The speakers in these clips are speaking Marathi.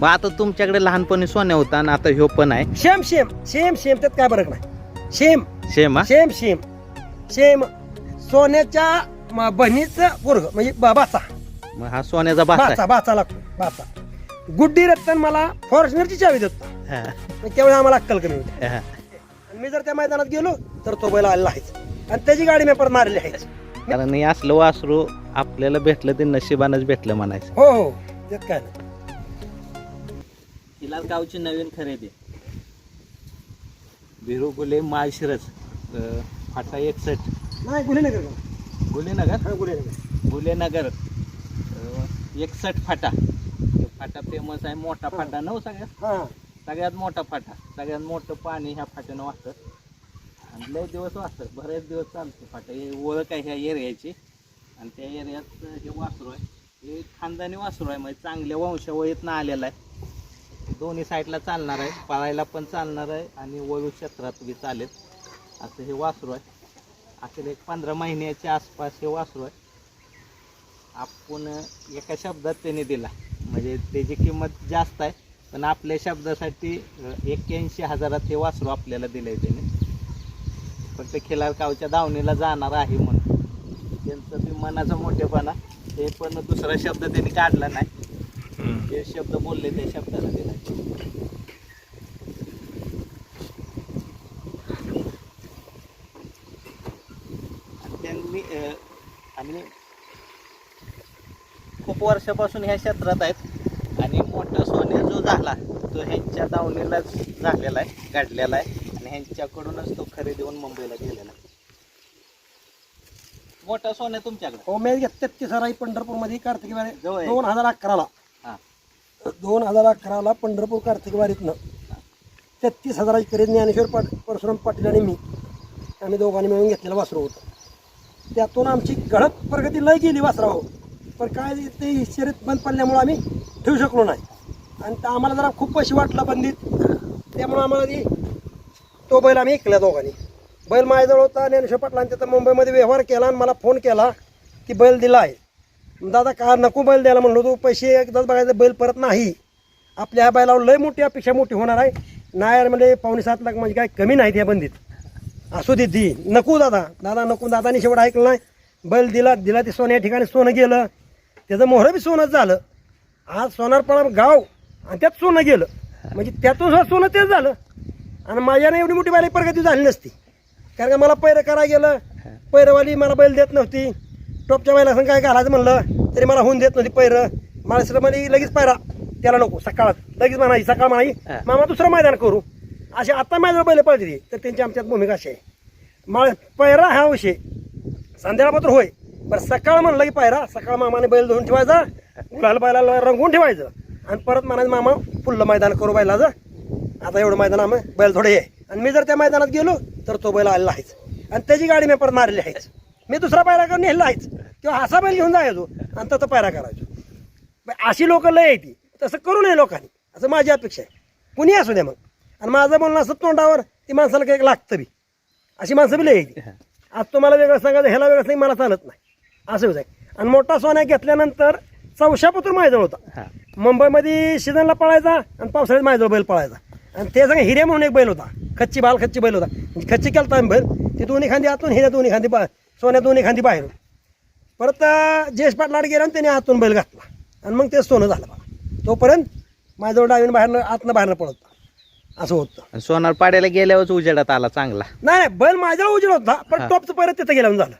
मग आता तुमच्याकडे लहानपणी सोन्या होता आणि आता ह्यो पण आहे. शेम शेम शेम शेम त्यात काय फरक नाही. शेम. सेम हा? Same same. शेम सोन्याच्या म- बहिणीचं पोरग म्हणजे ब- बाचा. मग हा सोन्याचा बास बाचा बाचा लागतो बाचा. गुड्डी रत्तन मला फॉर्च्युनरची चावी देतो आहे मग त्यावेळी आम्हाला अक्कल कमी होती. हा. आणि मी जर त्या मैदानात गेलो तर तो बैल आलेला आहेच. आणि त्याची गाडी मी परत मारली आहेच. कारण हे असलं वासरू आपल्याला भेटलं ते नशिबानच भेटलं म्हणायचं. हो हो. त्यात काय नाही. हिलाल गावची नवीन खरेदी. बिरू गुले माळशिरस अं, फाटा एकसष्ट. नाही गुन्हे नगर का? गुलेनगर? हा गुलेनगर. अं, एकसष्ट फाटा. तो फाटा फेमस आहे मोठा फाटा नऊ सगळ्यात? हा. सगळ्यात मोठा फाटा. सगळ्यात मोठं पाणी ह्या फाट्यानं वाहतं. आणि लय दिवस वाहतं. बरेच दिवस चालतं फाटा. हे ओळख आहे ह्या एरियाची. आणि त्या एरियात हे वासरू आहे. हे खानदानी वासरू आहे. म्हणजे चांगल्या वंशावळीतनं आलेलं आहे. दोन्ही साईडला चालणार आहे. पळायला पण चालणार आहे आणि वळू क्षेत्रात बी चालेल. असं हे वासरू आहे. असेल एक पंधरा महिन्याच्या आसपास हे वासरू आहे. आपण एका शब्दात त्याने दिला. म्हणजे त्याची किंमत जास्त आहे पण आपल्या शब्दासाठी एक्क्याऐंशी हजारात हे वासरू आपल्याला दिलं आहे त्याने. फक्त खिलार गावच्या दावणीला जाणार आहे म्हणून. त्यांचं बी मनाचा मोठेपणा. ते पण दुसरा शब्द त्यांनी काढला नाही. जे शब्द बोलले त्या शब्दाला दिला आणि त्यांनी आणि खूप वर्षापासून ह्या क्षेत्रात आहेत. आणि मोठा सोन्या जो झाला तो ह्यांच्या दावणीलाच झालेला आहे काढलेला आहे. आणि ह्यांच्याकडूनच तो खरेदी होऊन मुंबईला गेलेला आहे. मोठा सोन्या तुमच्याकडे. हो मी घेतलं तेहतीस सराई पंढरपूरमध्ये कार्तिक. दोन हजार अकराला. हां दोन हजार अकराला पंढरपूर कार्तिक वारीतनं तेहतीस हजाराची खरेदी ज्ञानेश्वर पाट परशुराम पाटील आणि मी आम्ही दोघांनी मिळून घेतलेलं वासरू होतं. त्यातून आमची गळत प्रगती लय गेली वासराव. पण काय ते शर्यत बंद पडल्यामुळं आम्ही ठेवू शकलो नाही. आणि त्या आम्हाला जरा खूप पैसे वाटला बंदीत. त्यामुळं आम्हाला ती तो बैल आम्ही ऐकला दोघांनी. बैल माझ्याजवळ होता ज्ञानेश्वर पाटलांनी त्याचा मुंबईमध्ये व्यवहार केला आणि मला फोन केला की बैल दिला आहे. दादा का नको बैल द्यायला म्हणलो तो? पैसे एकदाच बघायचं बैल परत नाही. आपल्या ह्या बैलावर लय मोठी अपेक्षा मोठी होणार आहे. नाही म्हणजे पावणे सात लाख म्हणजे काय कमी नाहीत या बंदीत. असू दे दी. नको दादा. दादा नको. दादानी शेवट ऐकलं नाही. बैल दिला दिला ते सोन्या ठिकाणी सोनं गेलं. त्याचं मोहरं बी सोनंच झालं. आज सोनारपणा गाव आणि त्यात सोनं गेलं. म्हणजे त्यातून सुद्धा सोनं तेच झालं. आणि माझ्याने एवढी मोठी बैल प्रगती झाली नसती. कारण का मला पैरं करायला गेलं. पैरवाली मला बैल देत नव्हती. टॉपच्या बैला संग काय घालायचं म्हणलं तरी मला होऊन देत नव्हती पैरं. माळशिरामध्ये लगेच पैरा त्याला नको सकाळात लगेच म्हणायची सकाळ म्हणायची हा. मामा दुसरं मैदान करू. असे आता माझ्यावर बैल पळते तर त्यांची आमच्यात भूमिका अशी आहे. माळ पैरा हा विषय. संध्याकाळ मात्र होय. बरं सकाळ म्हणलं की पायरा सकाळ मामाने बैल धुवून ठेवायचा गुलाल बैलाला रंगवून ठेवायचं. आणि परत म्हणायचं मामा फुल्लं मैदान करू बैलाचं. आता एवढं मैदान आम्ही बैल थोडे आहे. आणि मी जर त्या मैदानात गेलो तर तो बैल आलेला आहेच. आणि त्याची गाडी मी परत मारली आहेच. मी दुसरा पायरा करून नेला आहेच. किंवा असा बैल घेऊन जायचो आणि तसं पायरा करायचो. अशी लोक लय येते तसं करू नये लोकांनी. असं माझी अपेक्षा आहे. कुणी असू द्या मग. आणि माझं बोलणं असं तोंडावर ती माणसाला काही लागतं बी. अशी माणसं बी लय येते आज तुम्हाला वेगळं सांगायचं ह्याला वेगळं सांग मला चालत नाही. असं होत. आहे आणि मोठा सोन्या घेतल्यानंतर चौशापतूर माझ्याजवळ होता. मुंबईमध्ये सीझनला पळायचा आणि पावसाळ्यात माझ्याजवळ बैल पळायचा. आणि ते संग हिरे म्हणून एक बैल होता. खच्ची बाल खच्ची बैल होता. खच्ची केलता बैल. ते दोन्ही खांदी आतून हिऱ्या दोन्ही खांदी बा सोन्या दोन्ही खांदी बाहेर परत जयेश पाटलाड गेला आणि त्याने आतून बैल घातला. आणि मग ते सोनं झालं बघा. तोपर्यंत माझ्याजवळ डावीन बाहेरनं आतनं बाहेरनं होता. असं होतं. आणि सोनार पाड्याला गेल्यावरच उजेडात आला चांगला. नाही नाही बैल माझ्याजवळ उजेड होता पण हा. टॉपचं परत तिथं गेल्यावर झालं.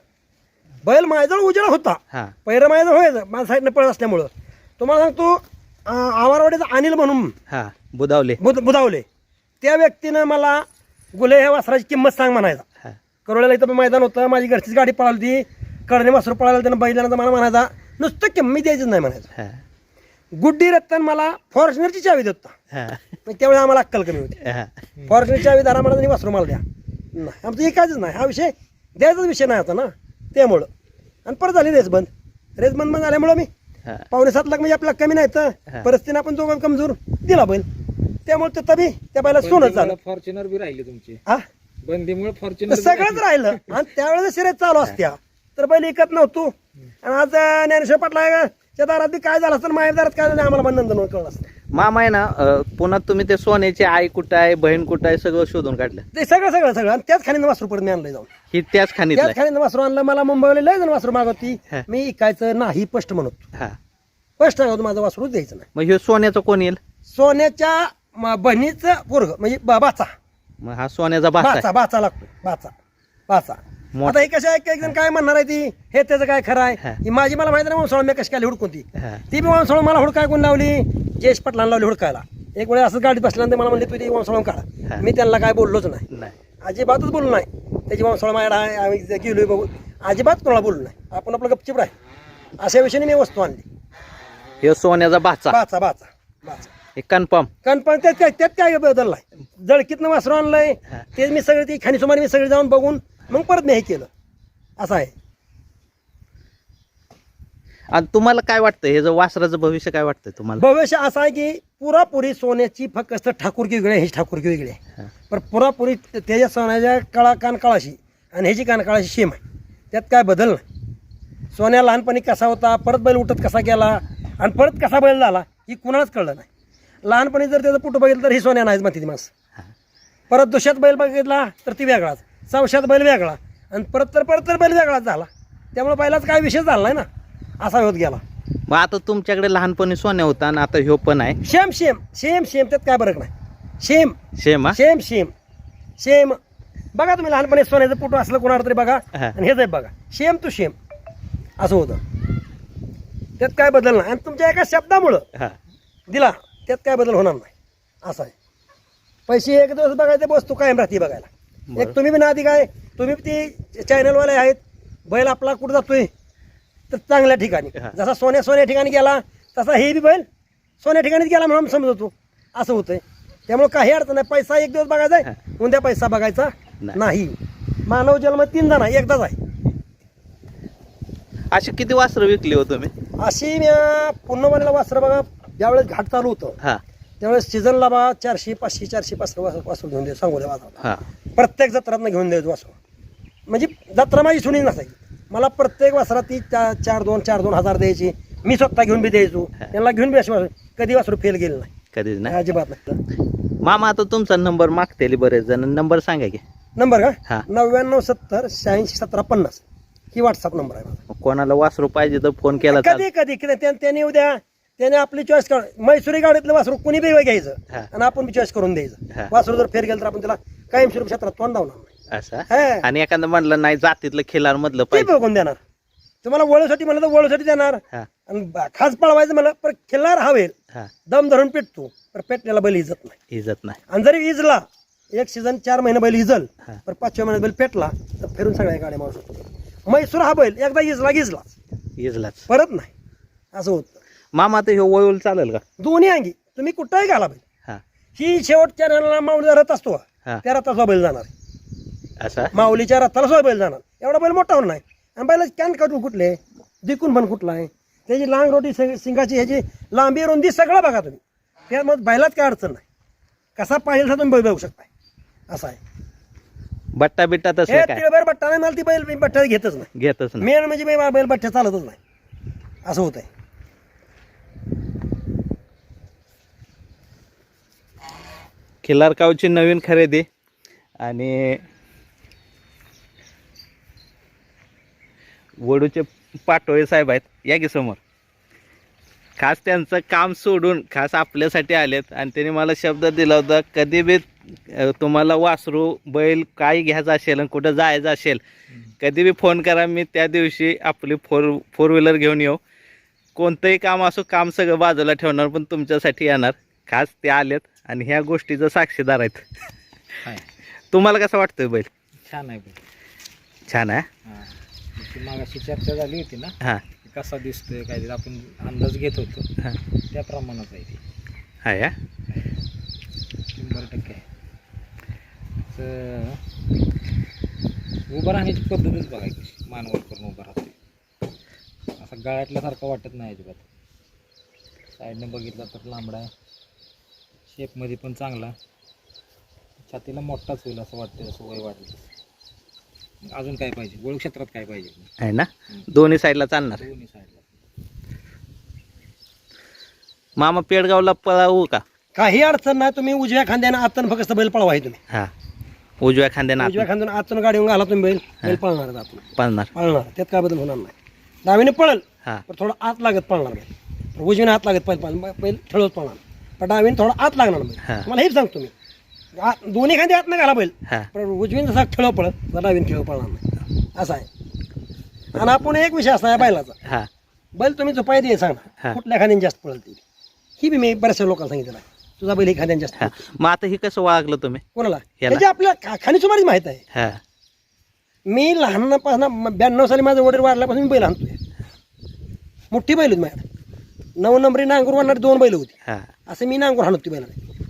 बैल माझ्याजवळ उजेड होता. हा. पहिलं माझ्याजवळ व्हायचं माझ्या साईडनं पळत असल्यामुळं. तुम्हाला सांगतो अं, आवारवाडीचा अनिल म्हणून हा बुदावले बुध बुधावले. त्या व्यक्तीनं मला गुले ह्या वासराची किंमत सांग म्हणायचा. हा. करोड्याला इथं मैदान होतं माझी घरचीच गाडी पळाली होती. कडणे वासरू पळाला त्यानं बैलानंतर मला म्हणायचा नुसतं किंमत मी द्यायचीच नाही म्हणायचं. हा. गुड्डी रत्तन मला फॉर्च्युनरची चावी देत होता. हा. पण त्यावेळी आम्हाला अक्कल कमी होती. हा. फॉर्च्युनरची चावी धरा मला त्यांनी वासरू मला द्या. नाही आमचं एकाच नाही. हा विषय द्यायचाच विषय नाही होता ना. त्यामुळं. आणि परत झाली रेस बंद रेस बंद बंद झाल्यामुळं मी हा. पावणे सात लाख म्हणजे आपल्याला कमी नाही हा. तर परिस्थितीने आपण दोघं कमजोर दिला बैल. त्यामुळे ते तबी त्या बैला सोनच झालं. फॉर्च्युनर बी राहिले तुमचे. हा? बंदीमुळे तर फॉर्च्युनर सगळंच राहिलं. आणि त्यावेळेस शर्यत चालू असत्या. तर बैल ऐकत नव्हतो. आणि आज ज्ञानेश्वर पाटला दारात काय झालं असतं माझ्या दारात काय झालं आम्हाला नंदन कळलं असतं. मामा आहे ना अं, पुन्हा तुम्ही ते सोन्याची आई कुठं आहे बहीण कुठं आहे सगळं शोधून काढलं. ते सगळं सगळं सगळं. आणि त्याच खाणीनं वासरू परत मी आणलंय जाऊन. ही त्याच खाणीतलं त्याच खाणीनं वासरू आणलं. मला मुंबईला लय जण वासरू मागवती. हा. मी इकायचं नाही स्पष्ट म्हणत हा. स्पष्ट सांगतो माझं वासरू द्यायचं नाही. मग ह्यो सोन्याचं कोण येईल? सोन्याच्या म- बहिणीचं पोरग म्हणजे बा- बाचा. मग हा सोन्याचा भाचा बाचा बाचा लागतो बाचा बाचा. आता हे कशा एक जण काय म्हणणार आहे ती? हे त्याचं काय खरं हा. आहे? ही. माझी मला माहिती नाही वंशावळ मी कशी काय हुडकून ती. हा. ती बी वंशावळ मला हुडकाय कोण लावली? जयेश पटलांना लावली हुडकायला. एक वेळेस असं गाडीत बसल्यानंतर मला म्हणले तू ती वंशावळ हा. काढा. मी त्यांना काय बोललोच नाही. अजिबातच बोललो नाही. त्याची वंशावळ माझ्या आहे आम्ही गेलोय बघून. अजिबात कोणाला बोललो नाही. आपण आपलं गपचिप राह अशा विषयाने मी वस्तू आणली. ह्यो सोन्याचा बाचा. बाचा बाचा हे कन्फर्म. पण त्यात काय त्यात काय बदल नाही जळकीतनं वासरू आणलंय. हा. ते मी सगळे ती खाणीसुमारी मी सगळे जाऊन बघून मग परत मी हे केलं. असं आहे. आणि तुम्हाला काय वाटतं हे जर वासराचं भविष्य काय वाटतंय तुम्हाला? भविष्य असं आहे की पुरापुरी सोन्याची फक्त ठाकूरकी वेगळी आहे ह्याची ठाकूरकी वेगळी आहे. हा. पण पुरापुरी त्याच्या सोन्याच्या कळा कान काळाशी आणि ह्याची कान काळाशी सेम आहे. त्यात काय बदल नाही. सोन्या लहानपणी कसा होता परत बैल उठत कसा केला आणि परत कसा बैल झाला ही कुणालाच कळलं नाही. लहानपणी जर त्याचं पुटं बघितलं तर ही सोन्या नाहीच म्हणते ती माणसं. हा. परत दुष्यात बैल बघितला तर ती वेगळाच. चौशात बैल वेगळा. आणि परत तर परत तर बैल वेगळाच झाला. त्यामुळे बैलाचा काय विषय झाला नाही ना? असा होत गेला. मग आता तुमच्याकडे लहानपणी सोन्या होता आणि आता ह्यो पण आहे. शेम शेम शेम शेम त्यात काय फरक नाही? शेम सेम हा? शेम शेम शेम बघा तुम्ही लहानपणी सोन्याचं फोटो असलं कोणाला तरी बघा. हा. आणि हेच आहे बघा. शेम टू शेम असं होतं. त्यात काय बदल नाही. आणि तुमच्या एका शब्दामुळं हा. दिला. त्यात काय बदल होणार नाही. असं आहे. पैसे एक दिवस बघायचे वस्तू कायम राहते बघायला. बरं. एक तुम्ही बी नादी काय? तुम्ही ती चॅनलवाले आहेत. बैल आपला कुठं जातोय? तर चांगल्या ठिकाणी. जसा सोन्या सोन्या ठिकाणी गेला तसा हे बी बैल सोन्या ठिकाणीच गेला म्हणून समजतो. असं होतंय. त्यामुळे काही अडचण नाही. पैसा एक दिवस बघायचा. आहे. उद्या पैसा बघायचा नाही. मानव जन्म तीन जण एकदाच आहे. अशी किती वासरं विकली हो तुम्ही? अशी मी पुन्हा वासरं बघा. ज्यावेळेस घाट चालू होतं हा त्यावेळेस सीझनला बा चारशे पाचशे चारशे पाचशे वासर वासरू घेऊन द्यायचं सांगू हा प्रत्येक जत्रातनं घेऊन द्यायचं वासरू म्हणजे जत्रा माझी सुनी नसायची मला प्रत्येक वासरात ती चा- चार दोन चार दोन हजार द्यायची मी स्वतः घेऊन बी द्यायचो त्यांना घेऊन बी अशी वासरू कधी वासरू फेल गेलं नाही कधीच नाही अजिबात नाही मामा आता तुमचा नंबर मागतेली बरेच जण नंबर सांगा की नंबर हा. का नव्याण्णव सत्तर शहाऐंशी सतरा पन्नास ही व्हॉट्सअप नंबर आहे माझा मग कोणाला वासरू पाहिजे तर फोन केला चाल कधी कधी कधी त्या- त्याने उद्या त्याने आपली चॉईस कर मैसुरी गाडीतलं वासरू कुणी बी घ्यायचं हा. आणि आपण बी चॉईस करून हा. द्यायचं वासरू जर फेर गेलं तर आपण त्याला कायमस्वरूप क्षेत्रात तोंड लावणार नाही. असं? हा. आणि एखादं म्हणलं नाही जातीतलं खिलार मधलं ते पाहिजे. बघून देणार. तुम्हाला वळूसाठी म्हणलं तर वळूसाठी देणार. हा. आणि ब- खास पळवायचं म्हणलं पण खिल्लार हवेल. हा. दम धरून पेटतो पण पेटण्याला बैल इजत नाही. इज्जत नाही. आणि जरी इजला एक सीझन चार महिने बैल इजल हा. पण पाचव्या महिन्यात बैल पेटला तर फिरून सगळ्या गाड्या मारू शकतो. म्हैसूर हा बैल एकदा इजला गिजला इजलाच. परत नाही. असं होतं. मामा आता ह्यो वळूल चालेल का? दोन्ही अंगी. तुम्ही कुठंही घाला बैल हा. ही शेवटच्या रनाला माऊलीचा रथ असतो हा. त्या रथाचा बैल जाणार. असा? माऊलीच्या रथाला सुद्धा बैल जाणार. एवढा बैल मोठा होणार नाही. आणि बैल कॅन काढून कुठले? दिकून पण कुठला आहे? त्याची लांग रोटी सिंग- सिंगाची ह्याची लांबी रुंदी सगळं बघा तुम्ही. त्यामध्ये बैलात काय अडचण नाही. कसा पाहिजे तसा तुम्ही बैल बघू शकताय. असं आहे. बट्टा बिट्टा हे तसलं काय? तिळभर बट्टा नाही मला ती बैल मी बट्टा घेतच नाही. घेतच नाही. मेन म्हणजे बैल बैल बट्ट्या चालतच नाही. असं होत आहे खिलारकावची नवीन खरेदी आणि वडूचे पाटोळे साहेब आहेत. या की समोर. खास त्यांचं काम सोडून खास आपल्यासाठी आलेत आणि त्यांनी मला शब्द दिला होता कधी बी तुम्हाला वासरू बैल काय घ्यायचं असेल आणि कुठं जायचं असेल कधी बी फोन करा मी त्या दिवशी आपली फोर फोर व्हीलर घेऊन येऊ. कोणतंही काम असो काम सगळं बाजूला ठेवणार पण तुमच्यासाठी येणार. खास ते आलेत. आणि ह्या गोष्टीचं साक्षीदार आहेत. तुम्हाला कसं वाटतंय बैल? छान आहे बघ छान आहे? हां. मागाशी चर्चा झाली होती ना? हां. कसा दिसतोय काय आपण अंदाज घेत होतो. हां. त्या प्रमाणात आहे ती. आहे हा? शंभर टक्के तर उभं राहण्याची पद्धतच बघायची मानवर करून उभं राहते असा गळ्यातल्यासारखं वाटत नाही अजिबात. साईडने बघितलं तर लांबडा आहे. शेपमध्ये पण चांगला. छातीला मोठाच होईल असं वाटतं असं वय वाटलं अजून काय पाहिजे? वळू क्षेत्रात काय पाहिजे? आहे ना? दोन्ही साईडला चालणार. दोन्ही साईडला. मामा पेडगावला पळावू का? काही अडचण नाही. तुम्ही उजव्या खांद्याने आतन फक्त बैल पळवा आहे तुम्ही हा. उजव्या खांद्यानं उजव्या आत खांद्यान आतून गाडीवर घाला तुम्ही बैल. बैल पळणार आतून. पळणार. पळणार. त्यात काय बदल होणार नाही. डावीने पळल हा. पण थोडं आत लागत पळणार बैल तर उजवीने हात लागत पहिल पळ बैल ठळवत पळणार पण डावीने थोडं आत लागणार बैल हा. तुम्हाला हेच सांगतो मी. दोन्ही खांदे आत घाला बैल हा. पण उजवीने जसा ठळव पळत तर डावीने ठळव पळणार नाही. असं आहे. आणि आपण एक विषय असा आहे बैलाचा. हा. बैल तुम्ही झोपाय दे सांगा. हा. कुठल्या खांद्याने जास्त पळल ती ही बी मी बऱ्याचशा लोकांना सांगितलं आहे. तुझा बैल ही खांद्याने जास्त हा. मग आता हे कसं वागलं तुम्ही? कोणाला? याला? त्याची आपल्या खा- खाणीसुमारीच माहीत आहे. हा. मी लहानपासून ब्याण्णव साली माझं वडील वाढल्यापासून मी बैल आणतोय. मोठी बैल माझ्याकडे नऊ नंबरी नांगूर वाढणारी दोन बैल होती. हा. असं मी नांगूर हाणत होती बैलाने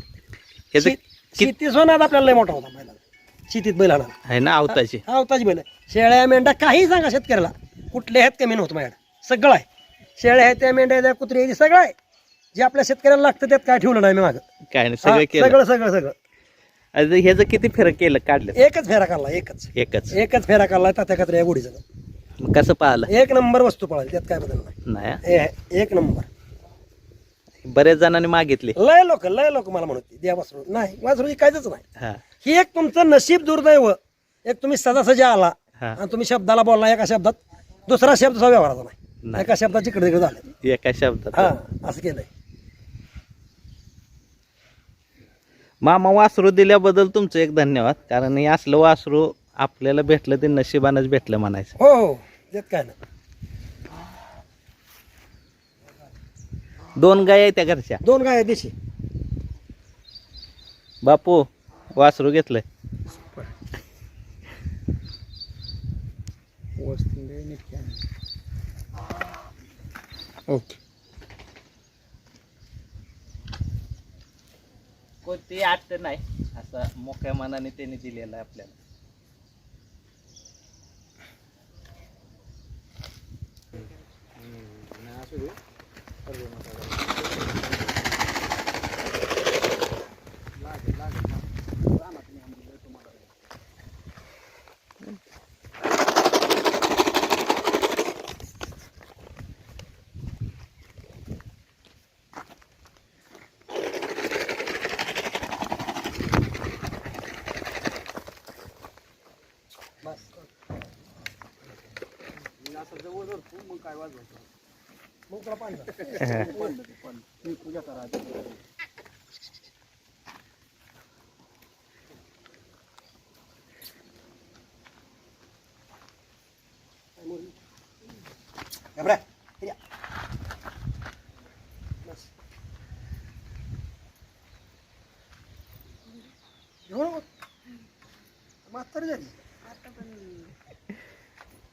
याचं शेत- शेती सोनात आपल्याला लय मोठा होता बैला शेतीत बैल हाणाला आहे ना आवताची. हा होताच बैल. शेळ्या मेंढ्या काही सांगा शेतकऱ्याला. कुठले आहेत कमी नव्हतं माझ्याकडे? सगळं आहे. शेळ्या आहेत त्या मेंढ्या आहेत त्या कुत्रे आहेत, सगळं आहे. जे आपल्या शेतकऱ्याला लागतं त्यात काय ठेवलं नाही मी मागं. काय नाही हा, सगळं केलं. सगळं सगळं सगळं. आता ह्याचं किती फरक केलं काढलं? एकच फेरा काढला एकच. एकच. एकच फेरा काढला तात्या कत्र्या या गोडीचा मग कसं पाहिलं एक नंबर वस्तू पळाली त्यात काय बदल नाही. नाही. हा? ए- एक नंबर. बऱ्याच जणांनी मागितली. लय लोक लय लोक मला म्हणत द्या वासरू नाही वासरू कायच नाही. हा. ही एक तुमचं नशीब दुर्दैव. एक तुम्ही सजासजी आला हा. आणि तुम्ही शब्दाला बोलला एका शब्दात. दुसरा शब्द सुद्धा व्यवहाराचा नाही. नाही. एका शब्दात जिकडे तिकडे झाले. एका शब्दात. हा असं केलंय. मामा वासरू दिल्याबद्दल तुमचं एक धन्यवाद. कारण हे असलं वासरू आपल्याला भेटलं ते नशिबानच भेटलं म्हणायचं. हो हो त्यात काय नाही. दोन गाय आहेत त्या घरच्या. दोन गाय आहेत देशी. बापू वासरू घेतलंय. ओके. कोणती आठ नाही असं मोठ्या मनाने त्यांनी दिलेलं आहे आपल्याला. मग तुला पाणी द्या. घाबरा. हे घ्या. बस. घेऊ नको. म्हातारी झाली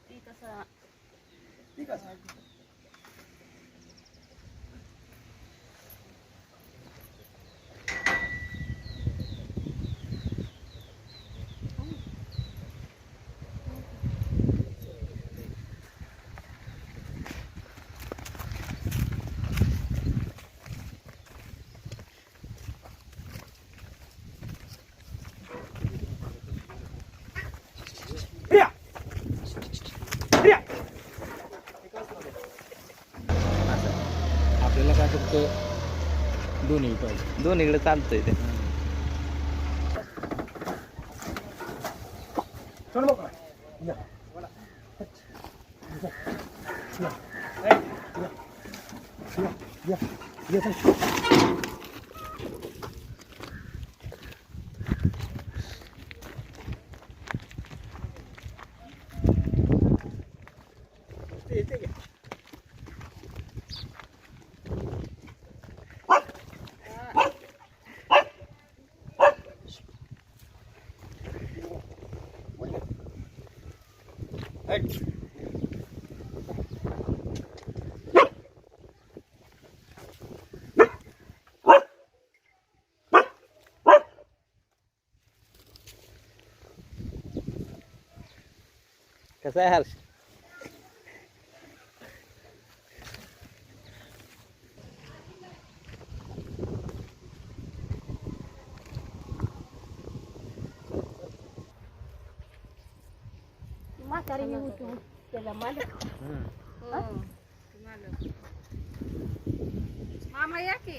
ठीक आहे प्रिया दोन्ही पाहिजे दोन्हीकडे चालतंय ते चल मोकळा या. या. या. या. या. चल. कसं आहे हर्ष म्हातारी मी उठून त्याला मालक मामा या की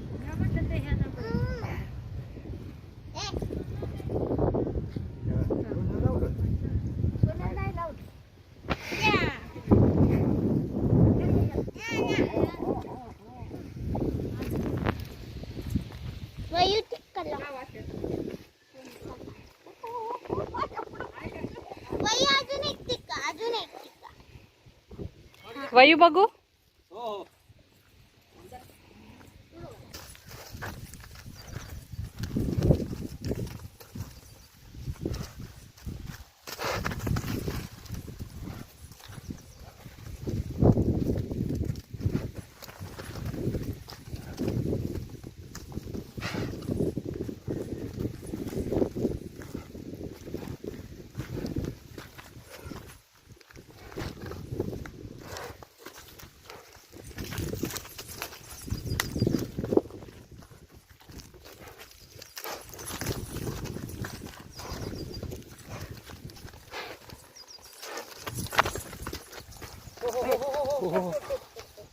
अजून एक टिक्का अजून एक टिक्का वयू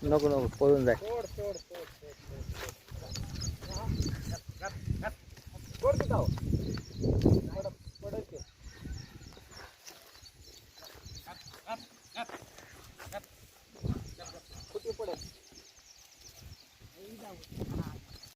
नको नको पळून जाय.